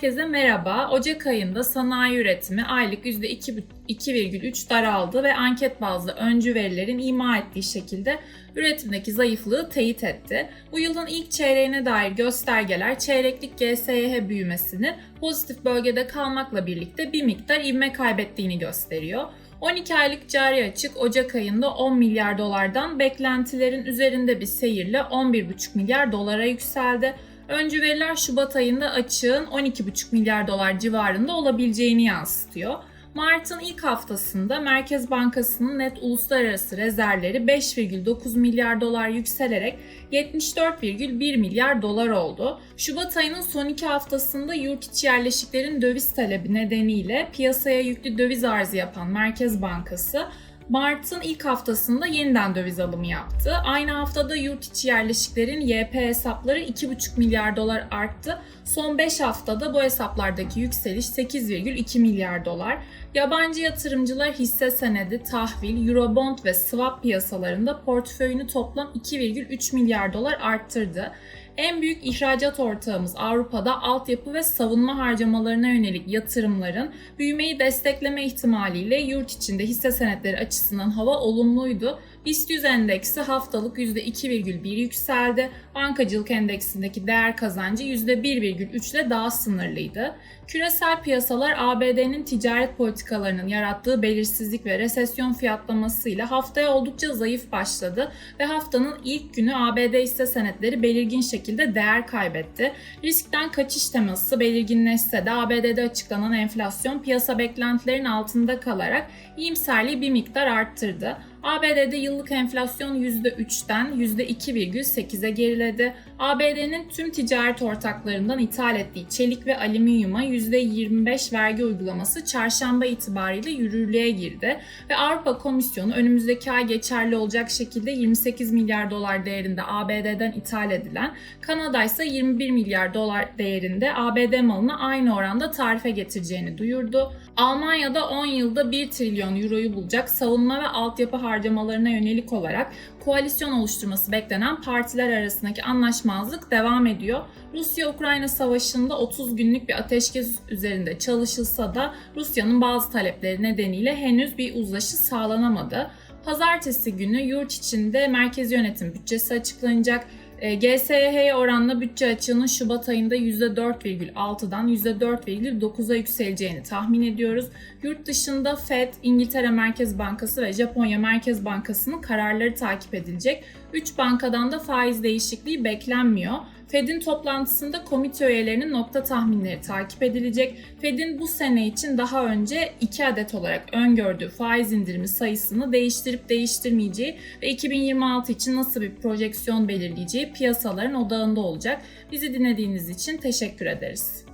Herkese merhaba. Ocak ayında sanayi üretimi aylık %2,3 daraldı ve anket bazlı öncü verilerin ima ettiği şekilde üretimdeki zayıflığı teyit etti. Bu yılın ilk çeyreğine dair göstergeler çeyreklik GSYH büyümesini pozitif bölgede kalmakla birlikte bir miktar ivme kaybettiğini gösteriyor. 12 aylık cari açık Ocak ayında 10 milyar dolardan beklentilerin üzerinde bir seyirle 11,5 milyar dolara yükseldi. Öncü veriler Şubat ayında açığın 12,5 milyar dolar civarında olabileceğini yansıtıyor. Mart'ın ilk haftasında Merkez Bankası'nın net uluslararası rezervleri 5,9 milyar dolar yükselerek 74,1 milyar dolar oldu. Şubat ayının son iki haftasında yurt içi yerleşiklerin döviz talebi nedeniyle piyasaya yüklü döviz arzı yapan Merkez Bankası Mart'ın ilk haftasında yeniden döviz alımı yaptı. Aynı haftada yurt içi yerleşiklerin YP hesapları 2,5 milyar dolar arttı. Son 5 haftada bu hesaplardaki yükseliş 8,2 milyar dolar. Yabancı yatırımcılar hisse senedi, tahvil, eurobond ve swap piyasalarında portföyünü toplam 2,3 milyar dolar arttırdı. En büyük ihracat ortağımız Avrupa'da altyapı ve savunma harcamalarına yönelik yatırımların büyümeyi destekleme ihtimaliyle yurt içinde hisse senetleri açısından hava olumluydu. BIST 100 endeksi haftalık %2,1 yükseldi. Bankacılık endeksindeki değer kazancı %1,3 ile daha sınırlıydı. Küresel piyasalar ABD'nin ticaret politikalarının yarattığı belirsizlik ve resesyon fiyatlamasıyla haftaya oldukça zayıf başladı ve haftanın ilk günü ABD hisse senetleri belirgin şekilde değer kaybetti. Riskten kaçış teması belirginleşse de ABD'de açıklanan enflasyon piyasa beklentilerin altında kalarak iyimserliği bir miktar arttırdı. ABD'de yıllık enflasyon %3'ten %2,8'e geriledi. ABD'nin tüm ticaret ortaklarından ithal ettiği çelik ve alüminyuma %25 vergi uygulaması çarşamba itibariyle yürürlüğe girdi ve Avrupa Komisyonu önümüzdeki ay geçerli olacak şekilde 28 milyar dolar değerinde ABD'den ithal edilen, Kanada ise 21 milyar dolar değerinde ABD malını aynı oranda tarife getireceğini duyurdu. Almanya'da 10 yılda 1 trilyon euroyu bulacak savunma ve altyapı harcamalarına yönelik olarak koalisyon oluşturması beklenen partiler arasındaki anlaşmazlık devam ediyor. Rusya-Ukrayna savaşında 30 günlük bir ateşkes üzerinde çalışılsa da Rusya'nın bazı talepleri nedeniyle henüz bir uzlaşı sağlanamadı. Pazartesi günü yurt içinde merkezi yönetim bütçesi açıklanacak. E, GSYH'ye oranla bütçe açığının Şubat ayında %4,6'dan %4,9'a yükseleceğini tahmin ediyoruz. Yurt dışında FED, İngiltere Merkez Bankası ve Japonya Merkez Bankası'nın kararları takip edilecek. 3 bankadan da faiz değişikliği beklenmiyor. Fed'in toplantısında komite üyelerinin nokta tahminleri takip edilecek. Fed'in bu sene için daha önce 2 adet olarak öngördüğü faiz indirimi sayısını değiştirip değiştirmeyeceği ve 2026 için nasıl bir projeksiyon belirleyeceği piyasaların odağında olacak. Bizi dinlediğiniz için teşekkür ederiz.